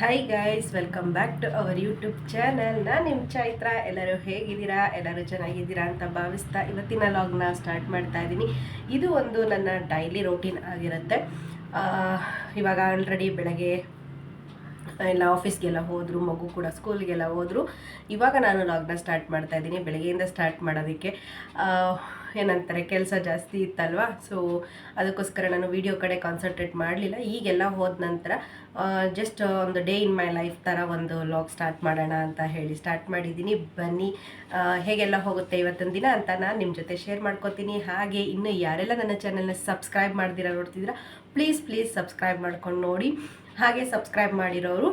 Hi guys welcome back to our YouTube channel ನಾನು ನಿಮ್ಮ ಚೈತ್ರ ಎಲ್ಲರೂ ಹೇಗಿದ್ದೀರಾ? ಎಲ್ಲರೂ ಚೆನ್ನಾಗಿದ್ದೀರಾ ಅಂತ ಭಾವಿಸ್ತಾ ಇವತ್ತಿನ ಲಾಗ್ನ ಸ್ಟಾರ್ಟ್ ಮಾಡ್ತಾ ಇದ್ದೀನಿ ಇದು ಒಂದು ನನ್ನ ಡೈಲಿ ರೂಟೀನ್ ಆಗಿರುತ್ತೆ. ಇವಾಗ ಆಲ್ರೆಡಿ ಬೆಳಗ್ಗೆ ಎಲ್ಲ ಆಫೀಸ್ಗೆಲ್ಲ ಹೋದರು, ಮಗು ಕೂಡ ಸ್ಕೂಲ್ಗೆಲ್ಲ ಹೋದರು. ಇವಾಗ ನಾನು ಲಾಗ್ನ ಸ್ಟಾರ್ಟ್ ಮಾಡ್ತಾ ಇದ್ದೀನಿ ಬೆಳಗ್ಗೆಯಿಂದ ಸ್ಟಾರ್ಟ್ ಮಾಡೋದಕ್ಕೆ. ಏನಂತಾರೆ, ಕೆಲಸ ಜಾಸ್ತಿ ಇತ್ತಲ್ವಾ? ಸೊ ಅದಕ್ಕೋಸ್ಕರ ನಾನು ವಿಡಿಯೋ ಕಡೆ ಕಾನ್ಸಂಟ್ರೇಟ್ ಮಾಡಲಿಲ್ಲ. ಈಗೆಲ್ಲ ಹೋದ ನಂತರ ಜಸ್ಟ್ ಒಂದು ಡೇ ಇನ್ ಮೈ ಲೈಫ್ ಥರ ಒಂದು ಲಾಗ್ ಸ್ಟಾರ್ಟ್ ಮಾಡೋಣ ಅಂತ ಹೇಳಿ ಸ್ಟಾರ್ಟ್ ಮಾಡಿದ್ದೀನಿ. ಬನ್ನಿ ಹೇಗೆಲ್ಲ ಹೋಗುತ್ತೆ ಇವತ್ತಿನ ದಿನ ಅಂತ ನಾನು ನಿಮ್ಮ ಜೊತೆ ಶೇರ್ ಮಾಡ್ಕೊತೀನಿ. ಹಾಗೆ ಇನ್ನು ಯಾರೆಲ್ಲ ನನ್ನ ಚಾನಲ್ನ ಸಬ್ಸ್ಕ್ರೈಬ್ ಮಾಡ್ದಿರ ನೋಡ್ತಿದ್ದೀರಾ ಪ್ಲೀಸ್ ಪ್ಲೀಸ್ ಸಬ್ಸ್ಕ್ರೈಬ್ ಮಾಡ್ಕೊಂಡು ನೋಡಿ. ಹಾಗೆ ಸಬ್ಸ್ಕ್ರೈಬ್ ಮಾಡಿರೋರು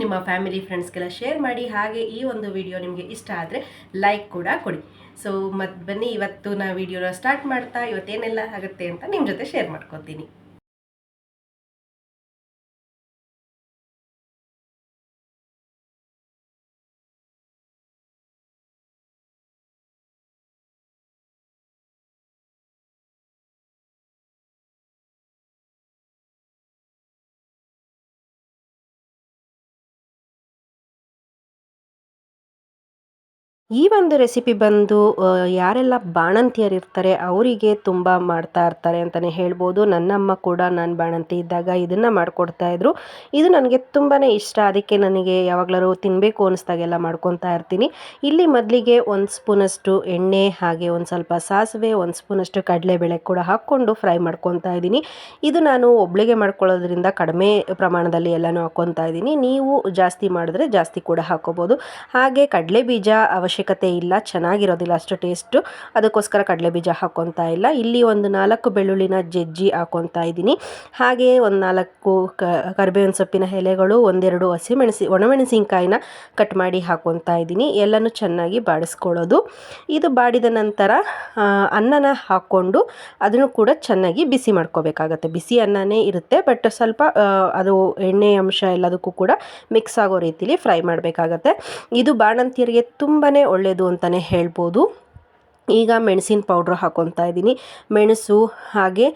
ನಿಮ್ಮ ಫ್ಯಾಮಿಲಿ ಫ್ರೆಂಡ್ಸ್ಗೆಲ್ಲ ಶೇರ್ ಮಾಡಿ. ಹಾಗೆ ಈ ಒಂದು ವಿಡಿಯೋ ನಿಮಗೆ ಇಷ್ಟ ಆದರೆ ಲೈಕ್ ಕೂಡ ಕೊಡಿ. ಸೊ ಮತ್ತು ಬನ್ನಿ, ಇವತ್ತು ನಾ ವಿಡಿಯೋನ ಸ್ಟಾರ್ಟ್ ಮಾಡ್ತಾ, ಇವತ್ತೇನೆಲ್ಲ ಆಗುತ್ತೆ ಅಂತ ನಿಮ್ಮ ಜೊತೆ ಶೇರ್ ಮಾಡ್ಕೊತೀನಿ. ಈ ಒಂದು ರೆಸಿಪಿ ಬಂದು ಯಾರೆಲ್ಲ ಬಾಣಂತಿಯರು ಇರ್ತಾರೆ, ಅವರಿಗೆ ತುಂಬ ಮಾಡ್ತಾ ಇರ್ತಾರೆ ಅಂತಲೇ ಹೇಳ್ಬೋದು. ನನ್ನಮ್ಮ ಕೂಡ ನಾನು ಬಾಣಂತಿ ಇದ್ದಾಗ ಇದನ್ನು ಮಾಡಿಕೊಡ್ತಾ ಇದ್ರು. ಇದು ನನಗೆ ತುಂಬಾ ಇಷ್ಟ. ಅದಕ್ಕೆ ನನಗೆ ಯಾವಾಗಲಾರು ತಿನ್ನಬೇಕು ಅನಿಸ್ದಾಗೆಲ್ಲ ಮಾಡ್ಕೊತಾ ಇರ್ತೀನಿ. ಇಲ್ಲಿ ಮೊದಲಿಗೆ ಒಂದು ಸ್ಪೂನಷ್ಟು ಎಣ್ಣೆ, ಹಾಗೆ ಒಂದು ಸ್ವಲ್ಪ ಸಾಸಿವೆ, ಒಂದು ಸ್ಪೂನಷ್ಟು ಕಡಲೆಬೇಳೆ ಕೂಡ ಹಾಕ್ಕೊಂಡು ಫ್ರೈ ಮಾಡ್ಕೊತಾ ಇದ್ದೀನಿ. ಇದು ನಾನು ಒಬ್ಳಿಗೆ ಮಾಡ್ಕೊಳ್ಳೋದ್ರಿಂದ ಕಡಿಮೆ ಪ್ರಮಾಣದಲ್ಲಿ ಎಲ್ಲನೂ ಹಾಕ್ಕೊತಾ ಇದ್ದೀನಿ. ನೀವು ಜಾಸ್ತಿ ಮಾಡಿದ್ರೆ ಜಾಸ್ತಿ ಕೂಡ ಹಾಕ್ಕೋಬೋದು ಹಾಗೆ ಕಡಲೆ ಬೀಜ ಅವಶ್ಯಕತೆ ಇಲ್ಲ, ಚೆನ್ನಾಗಿರೋದಿಲ್ಲ, ಅಷ್ಟು ಟೇಸ್ಟು ಅದಕ್ಕೋಸ್ಕರ ಕಡಲೆ ಬೀಜ ಹಾಕ್ಕೊತಾ ಇಲ್ಲ. ಇಲ್ಲಿ ಒಂದು ನಾಲ್ಕು ಬೆಳ್ಳುಳ್ಳಿನ ಜಜ್ಜಿ ಹಾಕೊತಾ ಇದ್ದೀನಿ. ಹಾಗೆಯೇ ಒಂದು ನಾಲ್ಕು ಕರಿಬೇವಿನ ಸೊಪ್ಪಿನ ಎಲೆಗಳು, ಒಂದೆರಡು ಹಸಿಮೆಣಸಿ, ಒಣಮೆಣಸಿನ್ಕಾಯಿನ ಕಟ್ ಮಾಡಿ ಹಾಕ್ಕೊತಾ ಇದ್ದೀನಿ. ಎಲ್ಲನೂ ಚೆನ್ನಾಗಿ ಬಾಡಿಸ್ಕೊಳ್ಳೋದು. ಇದು ಬಾಡಿದ ನಂತರ ಅನ್ನನ ಹಾಕ್ಕೊಂಡು ಅದನ್ನು ಕೂಡ ಚೆನ್ನಾಗಿ ಬಿಸಿ ಮಾಡ್ಕೋಬೇಕಾಗತ್ತೆ. ಬಿಸಿ ಅನ್ನನೇ ಇರುತ್ತೆ, ಬಟ್ ಸ್ವಲ್ಪ ಅದು ಎಣ್ಣೆ ಅಂಶ ಎಲ್ಲದಕ್ಕೂ ಕೂಡ ಮಿಕ್ಸ್ ಆಗೋ ರೀತಿಲಿ ಫ್ರೈ ಮಾಡಬೇಕಾಗತ್ತೆ. ಇದು ಬಾಣಂತಿಯರಿಗೆ ತುಂಬಾ ಒಳ್ಳೆಯದು ಅಂತಲೇ ಹೇಳ್ಬೋದು. ಈಗ ಮೆಣಸಿನ ಪೌಡ್ರ್ ಹಾಕ್ಕೊತಾ ಇದ್ದೀನಿ. ಮೆಣಸು ಹಾಗೆ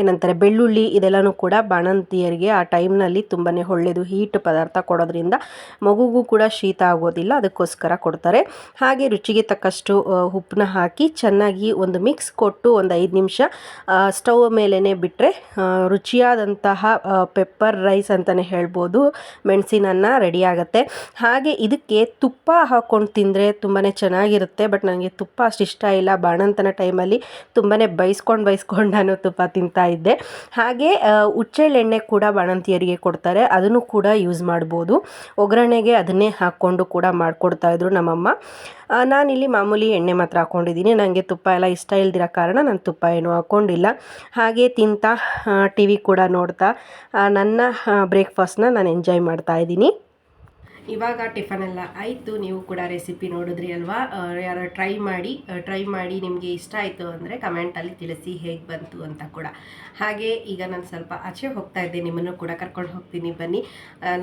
ಏನಂತಾರೆ, ಬೆಳ್ಳುಳ್ಳಿ ಇದೆಲ್ಲನೂ ಕೂಡ ಬಾಣಂತಿಯರಿಗೆ ಆ ಟೈಮ್ನಲ್ಲಿ ತುಂಬಾ ಒಳ್ಳೆಯದು ಹೀಟ್ ಪದಾರ್ಥ ಕೊಡೋದ್ರಿಂದ ಮಗುಗೂ ಕೂಡ ಶೀತ ಆಗೋದಿಲ್ಲ, ಅದಕ್ಕೋಸ್ಕರ ಕೊಡ್ತಾರೆ. ಹಾಗೆ ರುಚಿಗೆ ತಕ್ಕಷ್ಟು ಉಪ್ಪನ್ನ ಹಾಕಿ ಚೆನ್ನಾಗಿ ಒಂದು ಮಿಕ್ಸ್ ಕೊಟ್ಟು ಒಂದು ಐದು ನಿಮಿಷ ಸ್ಟವ್ ಮೇಲೇ ಬಿಟ್ಟರೆ ರುಚಿಯಾದಂತಹ ಪೆಪ್ಪರ್ ರೈಸ್ ಅಂತಲೇ ಹೇಳ್ಬೋದು, ಮೆಣಸಿನನ್ನ ರೆಡಿ ಆಗುತ್ತೆ. ಹಾಗೆ ಇದಕ್ಕೆ ತುಪ್ಪ ಹಾಕ್ಕೊಂಡು ತಿಂದರೆ ತುಂಬಾ ಚೆನ್ನಾಗಿರುತ್ತೆ, ಬಟ್ ನನಗೆ ತುಪ್ಪ ಅಷ್ಟು ಇಷ್ಟ ಇಲ್ಲ. ಬಾಣಂತನ ಟೈಮಲ್ಲಿ ತುಂಬಾ ಬೈಸ್ಕೊಂಡು ಬೈಸ್ಕೊಂಡು ನಾನು ತುಪ್ಪ ತಿಂತಾ ಇದ್ದೆ. ಹಾಗೆ ಹುಚ್ಚೆಳ್ಳೆಣ್ಣೆ ಕೂಡ ಬಾಣಂತಿಯರಿಗೆ ಕೊಡ್ತಾರೆ. ಅದನ್ನು ಕೂಡ ಯೂಸ್ ಮಾಡ್ಬೋದು. ಒಗ್ಗರಣೆಗೆ ಅದನ್ನೇ ಹಾಕ್ಕೊಂಡು ಕೂಡ ಮಾಡಿಕೊಡ್ತಾ ಇದ್ರು ನಮ್ಮಮ್ಮ. ನಾನು ನಾನಿಲ್ಲಿ ಮಾಮೂಲಿ ಎಣ್ಣೆ ಮಾತ್ರ ಹಾಕ್ಕೊಂಡಿದ್ದೀನಿ ನನಗೆ ತುಪ್ಪ ಎಲ್ಲ ಇಷ್ಟ ಇಲ್ದಿರೋ ಕಾರಣ ನಾನು ತುಪ್ಪ ಏನೂ ಹಾಕ್ಕೊಂಡಿಲ್ಲ ಹಾಗೆ ತಿಂತಾ ಟಿ ವಿ ಕೂಡ ನೋಡ್ತಾ ನನ್ನ ಬ್ರೇಕ್ಫಾಸ್ಟ್ನ ನಾನು ಎಂಜಾಯ್ ಮಾಡ್ತಾ ಇದ್ದೀನಿ. ಇವಾಗ ಟಿಫನ್ ಎಲ್ಲ ಆಯಿತು, ನೀವು ಕೂಡ ರೆಸಿಪಿ ನೋಡಿದ್ರಿ ಅಲ್ವಾ? ಯಾರು ಟ್ರೈ ಮಾಡಿ ಟ್ರೈ ಮಾಡಿ ನಿಮಗೆ ಇಷ್ಟ ಆಯಿತು ಅಂದರೆ ಕಮೆಂಟಲ್ಲಿ ತಿಳಿಸಿ ಹೇಗೆ ಬಂತು ಅಂತ ಕೂಡ. ಹಾಗೆ ಈಗ ನಾನು ಸ್ವಲ್ಪ ಆಚೆ ಹೋಗ್ತಾ ಇದ್ದೆ ನಿಮ್ಮನ್ನು ಕೂಡ ಕರ್ಕೊಂಡು ಹೋಗ್ತೀನಿ, ಬನ್ನಿ.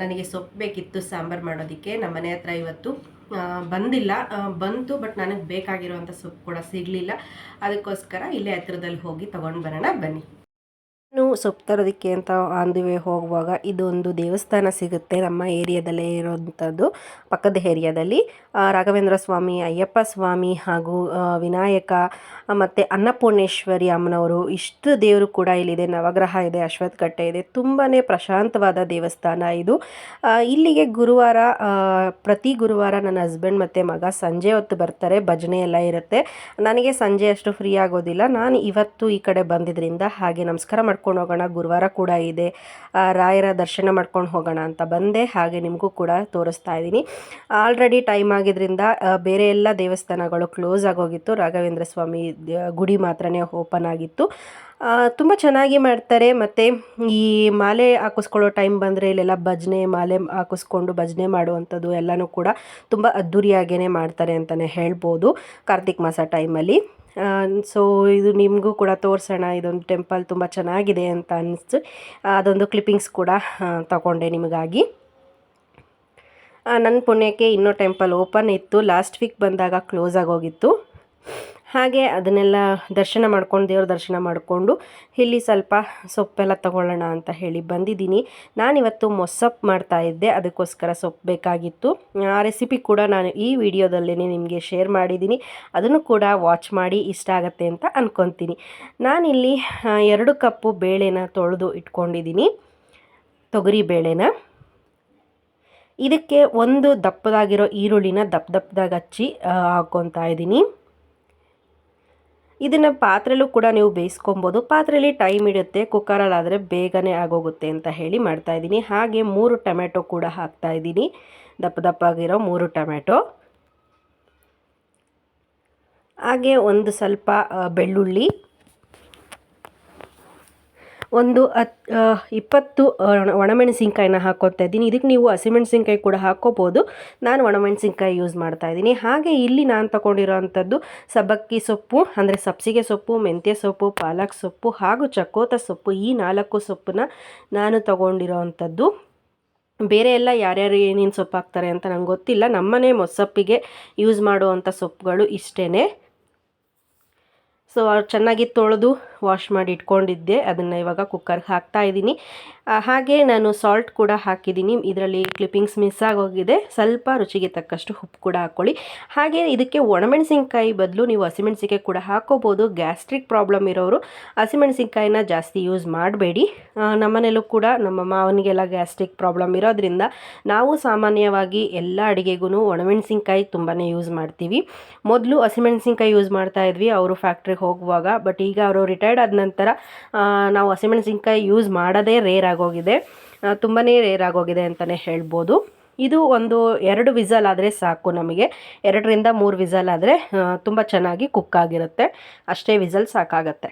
ನನಗೆ ಸೊಪ್ಪು ಬೇಕಿತ್ತು, ಸಾಂಬಾರು ಮಾಡೋದಕ್ಕೆ. ನಮ್ಮ ಮನೆ ಹತ್ರ ಇವತ್ತು ಬಂದಿಲ್ಲ. ಬಂತು ಬಟ್ ನನಗೆ ಬೇಕಾಗಿರುವಂಥ ಸೊಪ್ಪು ಕೂಡ ಸಿಗಲಿಲ್ಲ. ಅದಕ್ಕೋಸ್ಕರ ಇಲ್ಲೇ ಹತ್ರದಲ್ಲಿ ಹೋಗಿ ತೊಗೊಂಡು ಬರೋಣ, ಬನ್ನಿ. ನಾನು ಸೊಪ್ಪು ತರೋದಕ್ಕೆ ಅಂತ ಆನ್ ಹೋಗುವಾಗ ಇದೊಂದು ದೇವಸ್ಥಾನ ಸಿಗುತ್ತೆ ನಮ್ಮ ಏರಿಯಾದಲ್ಲೇ ಇರೋವಂಥದ್ದು ಪಕ್ಕದ ಏರಿಯಾದಲ್ಲಿ. ರಾಘವೇಂದ್ರ ಸ್ವಾಮಿ, ಅಯ್ಯಪ್ಪ ಸ್ವಾಮಿ ಹಾಗೂ ವಿನಾಯಕ ಮತ್ತು ಅನ್ನಪೂರ್ಣೇಶ್ವರಿ ಅಮ್ಮನವರು ಇಷ್ಟು ದೇವರು ಕೂಡ ಇಲ್ಲಿದೆ. ನವಗ್ರಹ ಇದೆ ಅಶ್ವತ್ಥಕಟ್ಟೆ ಇದೆ. ತುಂಬಾ ಪ್ರಶಾಂತವಾದ ದೇವಸ್ಥಾನ ಇದು. ಇಲ್ಲಿಗೆ ಗುರುವಾರ ಪ್ರತಿ ಗುರುವಾರ ನನ್ನ ಹಸ್ಬೆಂಡ್ ಮತ್ತು ಮಗ ಸಂಜೆ ಹೊತ್ತು ಬರ್ತಾರೆ. ಭಜನೆ ಎಲ್ಲ ಇರುತ್ತೆ. ನನಗೆ ಸಂಜೆ ಅಷ್ಟು ಫ್ರೀ ಆಗೋದಿಲ್ಲ. ನಾನು ಇವತ್ತು ಈ ಕಡೆ ಬಂದಿದ್ದರಿಂದ ಹಾಗೆ ನಮಸ್ಕಾರ ಮಾಡ್ಕೊಂಡು ಹೋಗೋಣ, ಗುರುವಾರ ಕೂಡ ಇದೆ. ರಾಯರ ದರ್ಶನ ಮಾಡ್ಕೊಂಡು ಹೋಗೋಣ ಅಂತ ಬಂದೆ. ಹಾಗೆ ನಿಮಗೂ ಕೂಡ ತೋರಿಸ್ತಾ ಇದ್ದೀನಿ. ಆಲ್ರೆಡಿ ಟೈಮ್ ಆಗಿದ್ದರಿಂದ ಬೇರೆ ಎಲ್ಲ ದೇವಸ್ಥಾನಗಳು ಕ್ಲೋಸ್ ಆಗೋಗಿತ್ತು. ರಾಘವೇಂದ್ರ ಸ್ವಾಮಿ ಗುಡಿ ಮಾತ್ರನೇ ಓಪನ್ ಆಗಿತ್ತು. ತುಂಬ ಚೆನ್ನಾಗಿ ಮಾಡ್ತಾರೆ. ಮತ್ತು ಈ ಮಾಲೆ ಹಾಕಿಸ್ಕೊಳ್ಳೋ ಟೈಮ್ ಬಂದರೆ ಇಲ್ಲೆಲ್ಲ ಭಜನೆ, ಮಾಲೆ ಹಾಕಿಸ್ಕೊಂಡು ಭಜನೆ ಮಾಡುವಂಥದ್ದು ಎಲ್ಲನೂ ಕೂಡ ತುಂಬ ಅದ್ಧೂರಿಯಾಗೇ ಮಾಡ್ತಾರೆ ಅಂತಲೇ ಹೇಳ್ಬೋದು ಕಾರ್ತಿಕ್ ಮಾಸ ಟೈಮಲ್ಲಿ ಸೊ ಇದು ನಿಮಗೂ ಕೂಡ ತೋರಿಸೋಣ. ಇದೊಂದು ಟೆಂಪಲ್ ತುಂಬ ಚೆನ್ನಾಗಿದೆ ಅಂತ ಅನ್ನಿಸ್ತು ಅದೊಂದು ಕ್ಲಿಪ್ಪಿಂಗ್ಸ್ ಕೂಡ ತಗೊಂಡೆ ನಿಮಗಾಗಿ. ನನ್ನ ಪುಣ್ಯಕ್ಕೆ ಇನ್ನೂ ಟೆಂಪಲ್ ಓಪನ್ ಇತ್ತು. ಲಾಸ್ಟ್ ವೀಕ್ ಬಂದಾಗ ಕ್ಲೋಸ್ ಆಗೋಗಿತ್ತು. ಹಾಗೆ ಅದನ್ನೆಲ್ಲ ದರ್ಶನ ಮಾಡ್ಕೊಂಡು, ದೇವ್ರ ದರ್ಶನ ಮಾಡಿಕೊಂಡು ಇಲ್ಲಿ ಸ್ವಲ್ಪ ಸೊಪ್ಪೆಲ್ಲ ತಗೊಳ್ಳೋಣ ಅಂತ ಹೇಳಿ ಬಂದಿದ್ದೀನಿ. ನಾನಿವತ್ತು ಮೊಸಪ್ಪು ಮಾಡ್ತಾ ಇದ್ದೆ, ಅದಕ್ಕೋಸ್ಕರ ಸೊಪ್ಪು ಬೇಕಾಗಿತ್ತು. ಆ ರೆಸಿಪಿ ಕೂಡ ನಾನು ಈ ವಿಡಿಯೋದಲ್ಲೇ ನಿಮಗೆ ಶೇರ್ ಮಾಡಿದ್ದೀನಿ. ಅದನ್ನು ಕೂಡ ವಾಚ್ ಮಾಡಿ ಇಷ್ಟ ಆಗುತ್ತೆ ಅಂತ ಅಂದ್ಕೊತೀನಿ ನಾನಿಲ್ಲಿ ಎರಡು ಕಪ್ಪು ಬೇಳೆನ ತೊಳೆದು ಇಟ್ಕೊಂಡಿದ್ದೀನಿ. ತೊಗರಿ ಬೇಳೆನ. ಇದಕ್ಕೆ ಒಂದು ದಪ್ಪದಾಗಿರೋ ಈರುಳ್ಳಿನ ದಪ್ಪ ದಪ್ಪದಾಗಿ ಹಚ್ಚಿ ಹಾಕ್ಕೊತಾ ಇದ್ದೀನಿ. ಇದನ್ನು ಪಾತ್ರೆಲೂ ಕೂಡ ನೀವು ಬೇಯಿಸ್ಕೊಬೋದು. ಪಾತ್ರೆಯಲ್ಲಿ ಟೈಮ್ ಇಡುತ್ತೆ ಕುಕ್ಕರಲ್ಲಾದರೆ ಬೇಗನೆ ಆಗೋಗುತ್ತೆ ಅಂತ ಹೇಳಿ ಮಾಡ್ತಾ ಇದ್ದೀನಿ. ಹಾಗೆ ಮೂರು ಟೊಮೆಟೊ ಕೂಡ ಹಾಕ್ತಾ ಇದ್ದೀನಿ. ದಪ್ಪ ಆಗಿರೋ ಮೂರು ಟೊಮೆಟೊ ಹಾಗೆ ಒಂದು ಸ್ವಲ್ಪ ಬೆಳ್ಳುಳ್ಳಿ. ಒಂದು ಹತ್ ಇಪ್ಪತ್ತು ಒಣಮೆಣಸಿನ್ಕಾಯಿನ ಹಾಕ್ಕೊತಾ ಇದ್ದೀನಿ. ಇದಕ್ಕೆ ನೀವು ಹಸಿಮೆಣಸಿನ್ಕಾಯಿ ಕೂಡ ಹಾಕ್ಕೋಬೋದು. ನಾನು ಒಣಮೆಣಸಿನ್ಕಾಯಿ ಯೂಸ್ ಮಾಡ್ತಾ ಇದ್ದೀನಿ. ಹಾಗೆ ಇಲ್ಲಿ ನಾನು ತಗೊಂಡಿರೋ ಅಂಥದ್ದು ಸಬ್ಬಕ್ಕಿ ಸೊಪ್ಪು, ಅಂದರೆ ಸಬ್ಸಿಗೆ ಸೊಪ್ಪು, ಮೆಂತ್ಯ ಸೊಪ್ಪು, ಪಾಲಕ್ ಸೊಪ್ಪು, ಹಾಗೂ ಚಕೋತ ಸೊಪ್ಪು, ಈ ನಾಲ್ಕು ಸೊಪ್ಪನ್ನ ನಾನು ತಗೊಂಡಿರೋ ಅಂಥದ್ದು ಬೇರೆ ಎಲ್ಲ ಯಾರ್ಯಾರು ಏನೇನು ಸೊಪ್ಪು ಹಾಕ್ತಾರೆ ಅಂತ ನಂಗೆ ಗೊತ್ತಿಲ್ಲ. ನಮ್ಮನೆ ಮೊಸಪ್ಪಿಗೆ ಯೂಸ್ ಮಾಡುವಂಥ ಸೊಪ್ಪುಗಳು ಇಷ್ಟೇ ಸೊ ಚೆನ್ನಾಗಿ ತೊಳೆದು ವಾಶ್ ಮಾಡಿ ಇಟ್ಕೊಂಡಿದ್ದೆ. ಅದನ್ನು ಇವಾಗ ಕುಕ್ಕರ್ಗೆ ಹಾಕ್ತಾ ಇದ್ದೀನಿ ಹಾಗೆ ನಾನು ಸಾಲ್ಟ್ ಕೂಡ ಹಾಕಿದ್ದೀನಿ. ಇದರಲ್ಲಿ ಕ್ಲಿಪ್ಪಿಂಗ್ಸ್ ಮಿಸ್ ಆಗೋಗಿದೆ. ಸ್ವಲ್ಪ ರುಚಿಗೆ ತಕ್ಕಷ್ಟು ಉಪ್ಪು ಕೂಡ ಹಾಕ್ಕೊಳ್ಳಿ. ಹಾಗೆ ಇದಕ್ಕೆ ಒಣಮೆಣಸಿನ್ಕಾಯಿ ಬದಲು ನೀವು ಹಸಿಮೆಣಸಿನ್ಕಾಯಿ ಕೂಡ ಹಾಕೋಬೋದು. ಗ್ಯಾಸ್ಟ್ರಿಕ್ ಪ್ರಾಬ್ಲಮ್ ಇರೋರು ಹಸಿಮೆಣಸಿನ್ಕಾಯಿನ ಜಾಸ್ತಿ ಯೂಸ್ ಮಾಡಬೇಡಿ. ನಮ್ಮನೇಲೂ ಕೂಡ ನಮ್ಮ ಮಾವನಿಗೆಲ್ಲ ಗ್ಯಾಸ್ಟ್ರಿಕ್ ಪ್ರಾಬ್ಲಮ್ ಇರೋದ್ರಿಂದ ನಾವು ಸಾಮಾನ್ಯವಾಗಿ ಎಲ್ಲ ಅಡುಗೆಗೂ ಒಣಮೆಣಸಿನ್ಕಾಯಿ ತುಂಬಾ ಯೂಸ್ ಮಾಡ್ತೀವಿ. ಮೊದಲು ಹಸಿಮೆಣಸಿನ್ಕಾಯಿ ಯೂಸ್ ಮಾಡ್ತಾ ಇದ್ವಿ. ಅವರು ಫ್ಯಾಕ್ಟ್ರಿಗೆ ಹೋಗುವಾಗ. ಬಟ್ ಈಗ ಅವರು ರಿಟೈರ್ಡ್ ಆದ ನಂತರ ನಾವು ಹಸಿಮೆಣಸಿನ್ಕಾಯಿ ಯೂಸ್ ಮಾಡೋದೇ ರೇರ್ ಆಗೋಗಿದೆ. ತುಂಬಾ ರೇರ್ ಆಗೋಗಿದೆ ಅಂತಲೇ ಹೇಳ್ಬೋದು. ಇದು ಒಂದು ಎರಡು ವಿಸಲ್ ಆದರೆ ಸಾಕು ನಮಗೆ. ಎರಡರಿಂದ ಮೂರು ವಿಸಲ್ ಆದರೆ ತುಂಬ ಚೆನ್ನಾಗಿ ಕುಕ್ ಆಗಿರುತ್ತೆ. ಅಷ್ಟೇ ವಿಸಲ್ ಸಾಕಾಗತ್ತೆ.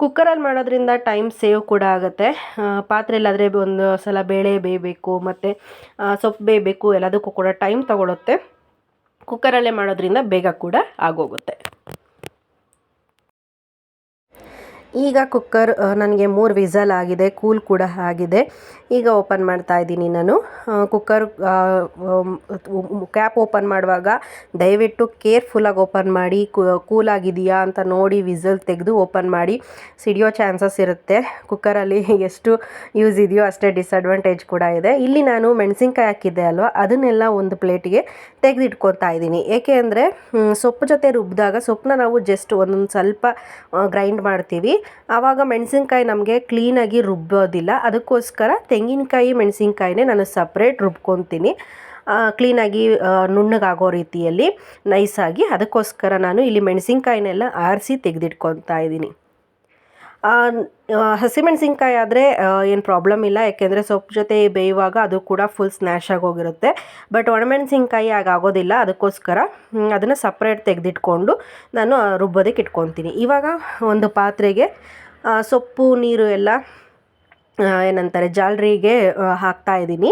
ಕುಕ್ಕರಲ್ಲಿ ಮಾಡೋದ್ರಿಂದ ಟೈಮ್ ಸೇವ್ ಕೂಡ ಆಗುತ್ತೆ. ಪಾತ್ರೆಯಲ್ಲಾದರೆ ಒಂದು ಸಲ ಬೇಳೆ ಬೇಯಬೇಕು, ಮತ್ತು ಸೊಪ್ಪು ಬೇಯಬೇಕು, ಎಲ್ಲದಕ್ಕೂ ಕೂಡ ಟೈಮ್ ತಗೊಳುತ್ತೆ. ಕುಕ್ಕರಲ್ಲೇ ಮಾಡೋದ್ರಿಂದ ಬೇಗ ಕೂಡ ಆಗೋಗುತ್ತೆ. ಈಗ ಕುಕ್ಕರ್ ನನಗೆ ಮೂರು ವಿಸಲ್ ಆಗಿದೆ, ಕೂಲ್ ಕೂಡ ಆಗಿದೆ. ಈಗ ಓಪನ್ ಮಾಡ್ತಾ ಇದ್ದೀನಿ ನಾನು. ಕುಕ್ಕರ್ ಕ್ಯಾಪ್ ಓಪನ್ ಮಾಡುವಾಗ ದಯವಿಟ್ಟು ಕೇರ್ಫುಲ್ಲಾಗಿ ಓಪನ್ ಮಾಡಿ ಕೂಲ್ ಆಗಿದೆಯಾ ಅಂತ ನೋಡಿ ವಿಸಲ್ ತೆಗೆದು ಓಪನ್ ಮಾಡಿ. ಸಿಡಿಯೋ ಚಾನ್ಸಸ್ ಇರುತ್ತೆ. ಕುಕ್ಕರಲ್ಲಿ ಎಷ್ಟು ಯೂಸ್ ಇದೆಯೋ ಅಷ್ಟೇ ಡಿಸ್ಅಡ್ವಾಂಟೇಜ್ ಕೂಡ ಇದೆ. ಇಲ್ಲಿ ನಾನು ಮೆಣಸಿನ್ಕಾಯಿ ಹಾಕಿದ್ದೆ ಅಲ್ವಾ, ಅದನ್ನೆಲ್ಲ ಒಂದು ಪ್ಲೇಟಿಗೆ ತೆಗೆದಿಟ್ಕೊತಾ ಇದ್ದೀನಿ. ಏಕೆ ಅಂದರೆ ಸೊಪ್ಪು ಜೊತೆ ರುಬ್ಬಿದಾಗ ಸೊಪ್ಪನ್ನ ನಾವು ಜಸ್ಟ್ ಒಂದೊಂದು ಸ್ವಲ್ಪ ಗ್ರೈಂಡ್ ಮಾಡ್ತೀವಿ. ಆವಾಗ ಮೆಣಸಿನ್ಕಾಯಿ ನಮಗೆ ಕ್ಲೀನಾಗಿ ರುಬ್ಬೋದಿಲ್ಲ. ಅದಕ್ಕೋಸ್ಕರ ತೆಂಗಿನಕಾಯಿ, ಮೆಣಸಿನ್ಕಾಯಿನೇ ನಾನು ಸಪ್ರೇಟ್ ರುಬ್ಕೊತೀನಿ. ಕ್ಲೀನಾಗಿ ನುಣ್ಣಗಾಗೋ ರೀತಿಯಲ್ಲಿ ನೈಸಾಗಿ ಅದಕ್ಕೋಸ್ಕರ ನಾನು ಇಲ್ಲಿ ಮೆಣಸಿನ್ಕಾಯಿನೆಲ್ಲ ಆರಿಸಿ ತೆಗೆದಿಟ್ಕೊತಾ ಇದ್ದೀನಿ. ಹಸಿಮೆಣಸಿನ್ಕಾಯಿ ಆದರೆ ಏನು ಪ್ರಾಬ್ಲಮ್ ಇಲ್ಲ. ಯಾಕೆಂದರೆ ಸೊಪ್ಪು ಜೊತೆ ಬೇಯುವಾಗ ಅದು ಕೂಡ ಫುಲ್ ಸ್ನ್ಯಾಶ್ ಆಗೋಗಿರುತ್ತೆ ಬಟ್ ಒಣಮೆಣಸಿನ್ಕಾಯಿ ಆಗೋದಿಲ್ಲ. ಅದಕ್ಕೋಸ್ಕರ ಅದನ್ನು ಸಪ್ರೇಟ್ ತೆಗೆದಿಟ್ಕೊಂಡು ನಾನು ರುಬ್ಬೋದಕ್ಕೆ ಇಟ್ಕೊತೀನಿ. ಇವಾಗ ಒಂದು ಪಾತ್ರೆಗೆ ಸೊಪ್ಪು, ನೀರು ಎಲ್ಲ ಏನಂತಾರೆ, ಜಾಲರಿಗೆ ಹಾಕ್ತಾ ಇದ್ದೀನಿ.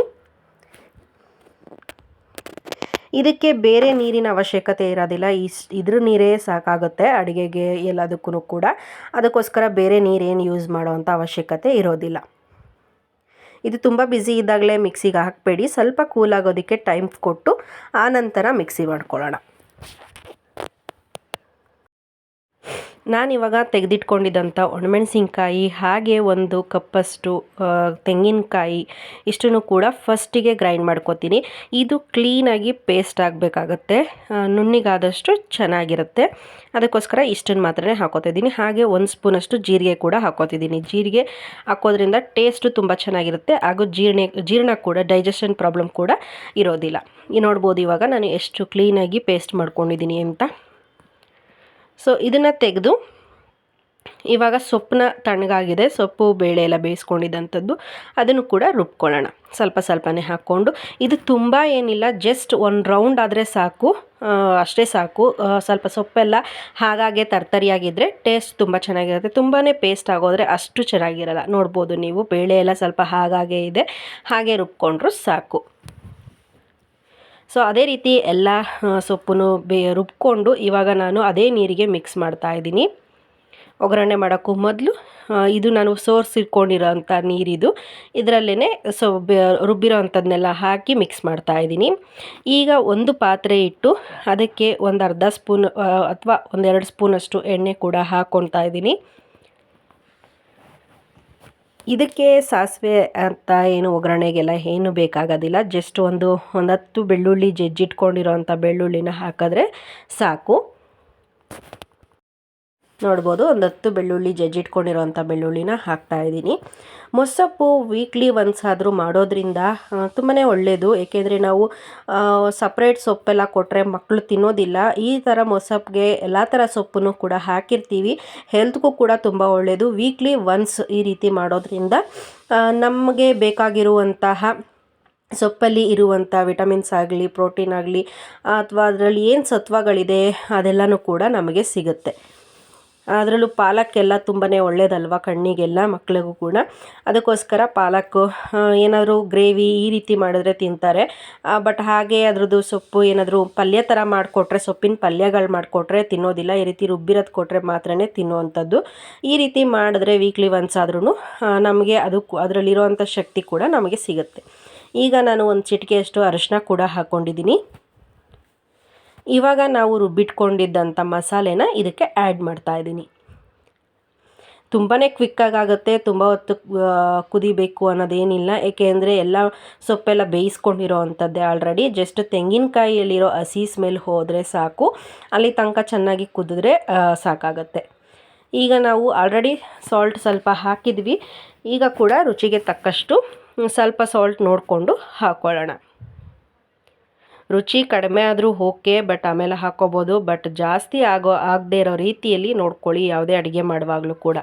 ಇದಕ್ಕೆ ಬೇರೆ ನೀರಿನ ಅವಶ್ಯಕತೆ ಇರೋದಿಲ್ಲ. ಇಸ್, ಇದ್ರ ನೀರೇ ಸಾಕಾಗುತ್ತೆ ಅಡುಗೆಗೆ ಎಲ್ಲದಕ್ಕೂ ಕೂಡ. ಅದಕ್ಕೋಸ್ಕರ ಬೇರೆ ನೀರೇನು ಯೂಸ್ ಮಾಡೋವಂಥ ಅವಶ್ಯಕತೆ ಇರೋದಿಲ್ಲ. ಇದು ತುಂಬ ಬ್ಯುಸಿ ಇದ್ದಾಗಲೇ ಮಿಕ್ಸಿಗೆ ಹಾಕಬೇಡಿ. ಸ್ವಲ್ಪ ಕೂಲ್ ಆಗೋದಕ್ಕೆ ಟೈಮ್ ಕೊಟ್ಟು ಆನಂತರ ನಂತರ ಮಿಕ್ಸಿ ಮಾಡ್ಕೊಳ್ಳೋಣ. ನಾನಿವಾಗ ತೆಗೆದಿಟ್ಕೊಂಡಿದ್ದಂಥ ಒಣಮೆಣಸಿನ್ಕಾಯಿ, ಹಾಗೆ ಒಂದು ಕಪ್ಪಷ್ಟು ತೆಂಗಿನಕಾಯಿ, ಇಷ್ಟನ್ನು ಕೂಡ ಫಸ್ಟಿಗೆ ಗ್ರೈಂಡ್ ಮಾಡ್ಕೊತೀನಿ. ಇದು ಕ್ಲೀನಾಗಿ ಪೇಸ್ಟ್ ಆಗಬೇಕಾಗತ್ತೆ. ನುಣ್ಣಿಗಾದಷ್ಟು ಚೆನ್ನಾಗಿರುತ್ತೆ. ಅದಕ್ಕೋಸ್ಕರ ಇಷ್ಟನ್ನು ಮಾತ್ರ ಹಾಕೋತಾ ಇದ್ದೀನಿ ಹಾಗೆ ಒಂದು ಸ್ಪೂನಷ್ಟು ಜೀರಿಗೆ ಕೂಡ ಹಾಕೋತಿದ್ದೀನಿ. ಜೀರಿಗೆ ಹಾಕೋದ್ರಿಂದ ಟೇಸ್ಟು ತುಂಬ ಚೆನ್ನಾಗಿರುತ್ತೆ. ಹಾಗೂ ಜೀರ್ಣ ಜೀರ್ಣ ಕೂಡ ಡೈಜೆಷನ್ ಪ್ರಾಬ್ಲಮ್ ಕೂಡ ಇರೋದಿಲ್ಲ. ನೋಡ್ಬೋದು ಇವಾಗ ನಾನು ಎಷ್ಟು ಕ್ಲೀನಾಗಿ ಪೇಸ್ಟ್ ಮಾಡ್ಕೊಂಡಿದ್ದೀನಿ ಅಂತ. ಸೊ ಇದನ್ನು ತೆಗೆದು ಇವಾಗ ಸೊಪ್ಪನ್ನ ತಣ್ಣಗಾಗಿದೆ. ಸೊಪ್ಪು, ಬೇಳೆ ಎಲ್ಲ ಬೇಯಿಸ್ಕೊಂಡಿದ್ದಂಥದ್ದು ಅದನ್ನು ಕೂಡ ರುಬ್ಕೊಳ್ಳೋಣ. ಸ್ವಲ್ಪ ಸ್ವಲ್ಪನೇ ಹಾಕ್ಕೊಂಡು. ಇದು ತುಂಬ ಏನಿಲ್ಲ. ಜಸ್ಟ್ ಒಂದು ರೌಂಡ್ ಆದರೆ ಸಾಕು. ಅಷ್ಟೇ ಸಾಕು. ಸ್ವಲ್ಪ ಸೊಪ್ಪೆಲ್ಲ ಹಾಗಾಗೆ ತರ್ತರಿಯಾಗಿದ್ದರೆ ಟೇಸ್ಟ್ ತುಂಬ ಚೆನ್ನಾಗಿರುತ್ತೆ. ತುಂಬಾ ಪೇಸ್ಟ್ ಆಗೋದ್ರೆ ಅಷ್ಟು ಚೆನ್ನಾಗಿರಲ್ಲ. ನೋಡ್ಬೋದು ನೀವು. ಬೇಳೆ ಎಲ್ಲ ಸ್ವಲ್ಪ ಹಾಗಾಗೆ ಇದೆ. ಹಾಗೆ ರುಬ್ಕೊಂಡ್ರು ಸಾಕು. ಸೊ ಅದೇ ರೀತಿ ಎಲ್ಲ ಸೊಪ್ಪನ್ನು ಬೇ, ರುಬ್ಕೊಂಡು ಇವಾಗ ನಾನು ಅದೇ ನೀರಿಗೆ ಮಿಕ್ಸ್ ಮಾಡ್ತಾ ಇದ್ದೀನಿ. ಒಗ್ಗರಣೆ ಮಾಡೋಕ್ಕೂ ಮೊದಲು ಇದು ನಾನು ಸೋರ್ಸ್ ಅಂಥ ನೀರಿದು. ಇದರಲ್ಲೇ ಸೊ ರುಬ್ಬಿರೋ ಅಂಥದ್ದನ್ನೆಲ್ಲ ಹಾಕಿ ಮಿಕ್ಸ್ ಮಾಡ್ತಾ ಇದ್ದೀನಿ. ಈಗ ಒಂದು ಪಾತ್ರೆ ಇಟ್ಟು ಅದಕ್ಕೆ ಒಂದು ಅರ್ಧ ಸ್ಪೂನ್ ಅಥವಾ ಒಂದೆರಡು ಸ್ಪೂನಷ್ಟು ಎಣ್ಣೆ ಕೂಡ ಹಾಕ್ಕೊಳ್ತಾ ಇದ್ದೀನಿ. ಇದಕ್ಕೆ ಸಾಸಿವೆ ಅಂತ ಏನು ಒಗ್ಗರಣೆಗೆಲ್ಲ ಏನು ಬೇಕಾಗೋದಿಲ್ಲ. ಜಸ್ಟ್ ಒಂದು ಒಂದು ಹತ್ತು ಬೆಳ್ಳುಳ್ಳಿ ಜಜ್ಜಿಟ್ಕೊಂಡಿರೋ ಅಂಥ ಬೆಳ್ಳುಳ್ಳಿನ ಹಾಕಿದ್ರೆ ಸಾಕು. ನೋಡ್ಬೋದು. ಒಂದು ಹತ್ತು ಬೆಳ್ಳುಳ್ಳಿ ಜಜ್ಜಿಟ್ಕೊಂಡಿರೋಂಥ ಬೆಳ್ಳುಳ್ಳಿನ ಹಾಕ್ತಾ ಇದ್ದೀನಿ. ಮೊಸಪ್ಪು ವೀಕ್ಲಿ ಒನ್ಸ್ ಆದರೂ ಮಾಡೋದ್ರಿಂದ ತುಂಬಾ ಒಳ್ಳೆಯದು ಏಕೆಂದರೆ ನಾವು ಸಪ್ರೇಟ್ ಸೊಪ್ಪೆಲ್ಲ ಕೊಟ್ಟರೆ ಮಕ್ಕಳು ತಿನ್ನೋದಿಲ್ಲ. ಈ ಥರ ಮೊಸಪ್ಪಿಗೆ ಎಲ್ಲ ಥರ ಸೊಪ್ಪನ್ನು ಕೂಡ ಹಾಕಿರ್ತೀವಿ. ಹೆಲ್ತ್ಗೂ ಕೂಡ ತುಂಬ ಒಳ್ಳೆಯದು ವೀಕ್ಲಿ ಒನ್ಸ್ ಈ ರೀತಿ ಮಾಡೋದ್ರಿಂದ ನಮಗೆ ಬೇಕಾಗಿರುವಂತಹ ಸೊಪ್ಪಲ್ಲಿ ಇರುವಂಥ ವಿಟಮಿನ್ಸ್ ಆಗಲಿ ಪ್ರೋಟೀನ್ ಆಗಲಿ ಅಥವಾ ಅದರಲ್ಲಿ ಏನು ಸತ್ವಗಳಿದೆ ಅದೆಲ್ಲನೂ ಕೂಡ ನಮಗೆ ಸಿಗುತ್ತೆ. ಅದರಲ್ಲೂ ಪಾಲಕ್ಕೆಲ್ಲ ತುಂಬಾ ಒಳ್ಳೆಯದಲ್ವಾ ಕಣ್ಣಿಗೆಲ್ಲ ಮಕ್ಕಳಿಗೂ ಕೂಡ. ಅದಕ್ಕೋಸ್ಕರ ಪಾಲಕ್ಕು ಏನಾದರೂ ಗ್ರೇವಿ ಈ ರೀತಿ ಮಾಡಿದ್ರೆ ತಿಂತಾರೆ. ಬಟ್ ಹಾಗೆ ಅದರದ್ದು ಸೊಪ್ಪು ಏನಾದರೂ ಪಲ್ಯ ಥರ ಮಾಡಿಕೊಟ್ರೆ, ಸೊಪ್ಪಿನ ಪಲ್ಯಗಳು ಮಾಡಿಕೊಟ್ರೆ ತಿನ್ನೋದಿಲ್ಲ. ಈ ರೀತಿ ರುಬ್ಬಿರೋದು ಕೊಟ್ಟರೆ ಮಾತ್ರನೇ ತಿನ್ನುವಂಥದ್ದು. ಈ ರೀತಿ ಮಾಡಿದ್ರೆ ವೀಕ್ಲಿ ಒನ್ಸ್ ಆದ್ರೂ ನಮಗೆ ಅದು ಅದರಲ್ಲಿರೋವಂಥ ಶಕ್ತಿ ಕೂಡ ನಮಗೆ ಸಿಗುತ್ತೆ. ಈಗ ನಾನು ಒಂದು ಚಿಟಿಕೆಯಷ್ಟು ಅರಿಶಿನ ಕೂಡ ಹಾಕ್ಕೊಂಡಿದ್ದೀನಿ ಇವಾಗ ನಾವು ರುಬ್ಬಿಟ್ಕೊಂಡಿದ್ದಂಥ ಮಸಾಲೆನ ಇದಕ್ಕೆ ಆ್ಯಡ್ ಮಾಡ್ತಾ ಇದ್ದೀನಿ. ತುಂಬಾ ಕ್ವಿಕ್ಕಾಗುತ್ತೆ ತುಂಬ ಹೊತ್ತು ಕುದಿಬೇಕು ಅನ್ನೋದೇನಿಲ್ಲ. ಏಕೆಂದರೆ ಎಲ್ಲ ಸೊಪ್ಪೆಲ್ಲ ಬೇಯಿಸ್ಕೊಂಡಿರೋ ಅಂಥದ್ದೇ ಆಲ್ರೆಡಿ ಜಸ್ಟ್ ತೆಂಗಿನಕಾಯಿಯಲ್ಲಿರೋ ಹಸಿ ಸ್ಮೆಲ್ ಹೋದರೆ ಸಾಕು. ಅಲ್ಲಿ ತನಕ ಚೆನ್ನಾಗಿ ಕುದಿದ್ರೆ ಸಾಕಾಗತ್ತೆ. ಈಗ ನಾವು ಆಲ್ರೆಡಿ ಸಾಲ್ಟ್ ಸ್ವಲ್ಪ ಹಾಕಿದ್ವಿ. ಈಗ ಕೂಡ ರುಚಿಗೆ ತಕ್ಕಷ್ಟು ಸ್ವಲ್ಪ ಸಾಲ್ಟ್ ನೋಡಿಕೊಂಡು ಹಾಕ್ಕೊಳ್ಳೋಣ ರುಚಿ ಕಡಿಮೆ ಆದರೂ ಓಕೆ, ಬಟ್ ಆಮೇಲೆ ಹಾಕ್ಕೋಬೋದು. ಬಟ್ ಜಾಸ್ತಿ ಆಗೋ, ಆಗದೇ ಇರೋ ರೀತಿಯಲ್ಲಿ ನೋಡ್ಕೊಳ್ಳಿ. ಯಾವುದೇ ಅಡುಗೆ ಮಾಡುವಾಗಲೂ ಕೂಡ.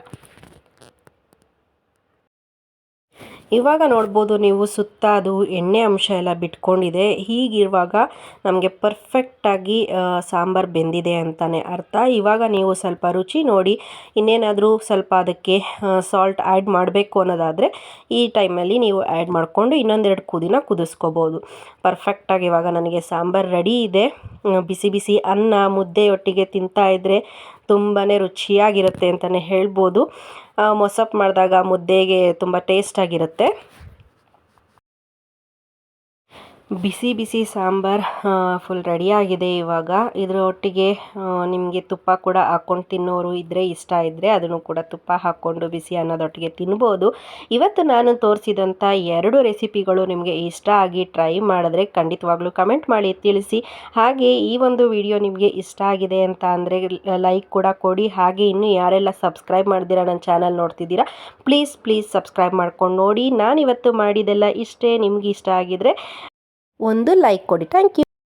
ಇವಾಗ ನೋಡ್ಬೋದು ನೀವು ಸುತ್ತ ಅದು ಎಣ್ಣೆ ಅಂಶ ಎಲ್ಲ ಬಿಟ್ಕೊಂಡಿದೆ. ಹೀಗಿರುವಾಗ ನಮಗೆ ಪರ್ಫೆಕ್ಟಾಗಿ ಸಾಂಬಾರು ಬೆಂದಿದೆ ಅಂತಲೇ ಅರ್ಥ. ಇವಾಗ ನೀವು ಸ್ವಲ್ಪ ರುಚಿ ನೋಡಿ, ಇನ್ನೇನಾದರೂ ಸ್ವಲ್ಪ ಅದಕ್ಕೆ ಸಾಲ್ಟ್ ಆ್ಯಡ್ ಮಾಡಬೇಕು ಅನ್ನೋದಾದರೆ ಈ ಟೈಮಲ್ಲಿ ನೀವು ಆ್ಯಡ್ ಮಾಡಿಕೊಂಡು ಇನ್ನೊಂದೆರಡು ಕುದಿನ ಕುದಿಸ್ಕೋಬೋದು. ಪರ್ಫೆಕ್ಟಾಗಿ ಇವಾಗ ನನಗೆ ಸಾಂಬಾರು ರೆಡಿ ಇದೆ. ಬಿಸಿ ಬಿಸಿ ಅನ್ನ, ಮುದ್ದೆಯೊಟ್ಟಿಗೆ ತಿಂತಾ ಇದ್ದರೆ ತುಂಬಾ ರುಚಿಯಾಗಿರುತ್ತೆ ಅಂತಲೇ ಹೇಳ್ಬೋದು. ಮೊಸಪ್ಪು ಮಾಡಿದಾಗ ಮುದ್ದೆಗೆ ತುಂಬ ಟೇಸ್ಟಾಗಿರುತ್ತೆ ಬಿಸಿ ಬಿಸಿ ಸಾಂಬಾರು ಫುಲ್ ರೆಡಿಯಾಗಿದೆ ಇವಾಗ. ಇದರ ಒಟ್ಟಿಗೆ ನಿಮಗೆ ತುಪ್ಪ ಕೂಡ ಹಾಕ್ಕೊಂಡು ತಿನ್ನೋರು ಇದ್ದರೆ ಇಷ್ಟ ಇದ್ದರೆ ಅದನ್ನು ಕೂಡ ತುಪ್ಪ ಹಾಕ್ಕೊಂಡು ಬಿಸಿ ಅನ್ನೋದೊಟ್ಟಿಗೆ ತಿನ್ಬೋದು. ಇವತ್ತು ನಾನು ತೋರಿಸಿದಂಥ ಎರಡು ರೆಸಿಪಿಗಳು ನಿಮಗೆ ಇಷ್ಟ ಆಗಿ ಟ್ರೈ ಮಾಡಿದ್ರೆ ಖಂಡಿತವಾಗ್ಲೂ ಕಮೆಂಟ್ ಮಾಡಿ ತಿಳಿಸಿ. ಹಾಗೆ ಈ ಒಂದು ವಿಡಿಯೋ ನಿಮಗೆ ಇಷ್ಟ ಆಗಿದೆ ಅಂತ ಅಂದರೆ ಲೈಕ್ ಕೂಡ ಕೊಡಿ. ಹಾಗೆ ಇನ್ನೂ ಯಾರೆಲ್ಲ ಸಬ್ಸ್ಕ್ರೈಬ್ ಮಾಡಿದಿರಾ ನನ್ನ ಚಾನಲ್ ನೋಡ್ತಿದ್ದೀರಾ ಪ್ಲೀಸ್ ಪ್ಲೀಸ್ ಸಬ್ಸ್ಕ್ರೈಬ್ ಮಾಡ್ಕೊಂಡು ನೋಡಿ. ನಾನಿವತ್ತು ಮಾಡಿದೆಲ್ಲ ಇಷ್ಟೇ ನಿಮಗೆ ಇಷ್ಟ ಆಗಿದ್ರೆ ಒಂದು ಲೈಕ್ ಕೊಡಿ. Thank you.